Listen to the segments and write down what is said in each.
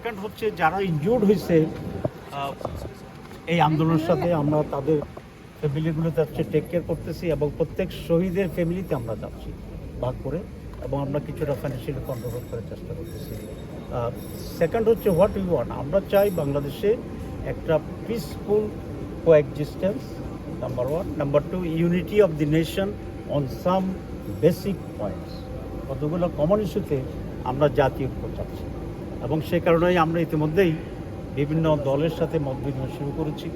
Second হচ্ছে যারা injured হয়েছে এই আন্দোলনের সাথে আমরা তাদের ফ্যামিলিগুলো যাচ্ছে টেক কেয়ার করতেছি এবং প্রত্যেক শহীদের ফ্যামিলিতে আমরা যাচ্ছি ভাগ করে এবং আমরা কিছুটা ফাইন্যান্সিয়ালি কন্ট্রোল করার চেষ্টা করতেছি। সেকেন্ড হচ্ছে হোয়াট ইউ ওয়ান আমরা চাই বাংলাদেশে একটা peaceful coexistence number one number two unity of the nation on some basic points কতগুলো কমন ইস্যুতে আমরা জাতীয় চাচ্ছি। এবং সে কারণেই আমরা ইতিমধ্যেই বিভিন্ন দলের সাথে মত বিনিময় শুরু করেছি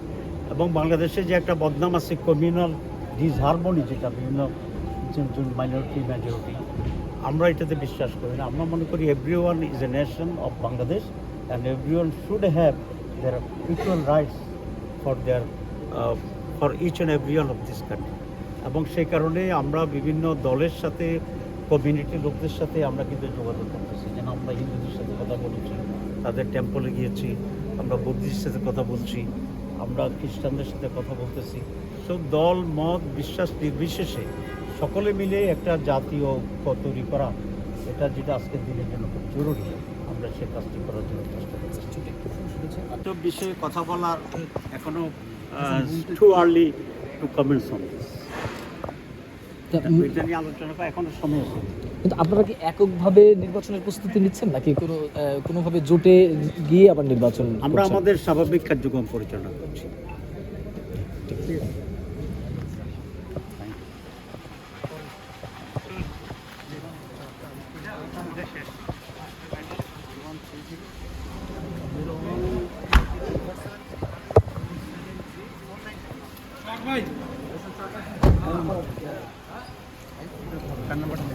এবং বাংলাদেশে যে একটা বদনাম আছে কমিউনাল ডিসহারমোনি যেটা বিভিন্ন মাইনরিটি মেজরিটি আমরা এটাতে বিশ্বাস করি না। আমরা মনে করি every one is a nation of Bangladesh and every one should have their equal rights for their for each and every one of this country এবং সেই কারণে আমরা বিভিন্ন দলের সাথে কমিউনিটির লোকদের সাথে আমরা কিন্তু যোগাযোগ করতেছি। যেন আমরা হিন্দুদের সাথে কথা বলেছি তাদের টেম্পলে গিয়েছি আমরা বুদ্ধিস্টের সাথে কথা বলছি আমরা খ্রিস্টানদের সাথে কথা বলতেছি। সব দল মত বিশ্বাস নির্বিশেষে সকলে মিলে একটা জাতীয় ঐক্য তৈরি করা এটা যেটা আজকের দিনের জন্য খুব জরুরি। আমরা সে কাজটি করার জন্য চেষ্টা করছি। বিষয়ে কথা বলার এখনও too early to comments on this কিন্তু আপনারা কি এককভাবে নির্বাচনের প্রস্তুতি নিচ্ছেন নাকি কোনো কোনোভাবে জোটে গিয়ে আবার নির্বাচন আমরা আমাদের স্বাভাবিক কার্যক্রম পরিচালনা করছি। ভাই കണ്ണമ്പട്ടം